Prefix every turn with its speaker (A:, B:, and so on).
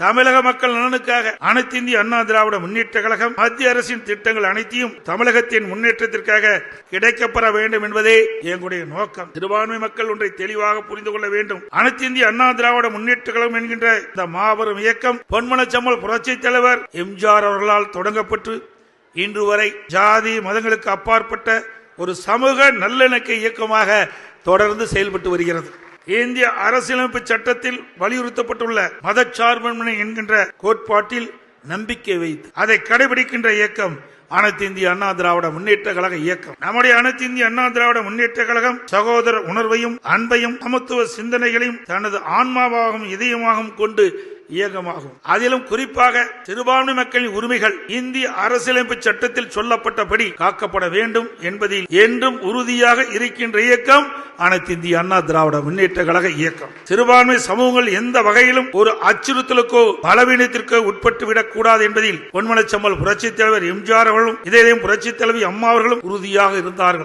A: தமிழக மக்கள் நலனுக்காக அனைத்து இந்திய அண்ணா திராவிட முன்னேற்ற கழகம் மத்திய அரசின் திட்டங்கள் அனைத்தையும் தமிழகத்தின் முன்னேற்றத்திற்காக கிடைக்கப்பெற வேண்டும் என்பதே எங்களுடைய நோக்கம். சிறுபான்மை மக்கள் ஒன்றை தெளிவாக புரிந்து கொள்ள வேண்டும். அனைத்து இந்திய அண்ணா திராவிட முன்னேற்ற கழகம் என்கின்ற இந்த மாபெரும் இயக்கம் பொன்மனச்சம்மல் புரட்சி தலைவர் எம்ஜிஆர் அவர்களால் தொடங்கப்பட்டு இன்று வரை ஜாதி மதங்களுக்கு அப்பாற்பட்ட ஒரு சமூக நல்லிணக்க இயக்கமாக தொடர்ந்து செயல்பட்டு வருகிறது. இந்திய அரசியலமைப்பு சட்டத்தில் வலியுறுத்தப்பட்டுள்ள மதச்சார்பின்மை என்கின்ற கோட்பாட்டில் நம்பிக்கை வைத்து அதை கடைபிடிக்கின்ற இயக்கம் அனைத்து இந்திய அண்ணா திராவிட முன்னேற்ற கழக இயக்கம். நம்முடைய அனைத்து இந்திய அண்ணா திராவிட முன்னேற்ற கழகம் சகோதர உணர்வையும் அன்பையும் சமத்துவ சிந்தனைகளையும் தனது ஆன்மாவாகவும் இதயமாகவும் கொண்டு இயக்கமாகும். அதிலும் குறிப்பாக சிறுபான்மை மக்களின் உரிமைகள் இந்திய அரசியலமைப்பு சட்டத்தில் சொல்லப்பட்டபடி காக்கப்பட வேண்டும் என்பதில் என்றும் உறுதியாக இருக்கின்ற இயக்கம் அனைத்து இந்திய அண்ணா திராவிட முன்னேற்ற கழக இயக்கம். சிறுபான்மை சமூகங்கள் எந்த வகையிலும் ஒரு அச்சுறுத்தலுக்கோ பலவீனத்திற்கோ உட்பட்டு விடக் கூடாது என்பதில் பொன்மனச்சம்மல் புரட்சித் தலைவர் எம்ஜிஆர் அவர்களும் இதே புரட்சி தலைவி அம்மா அவர்களும் உறுதியாக இருந்தார்கள்.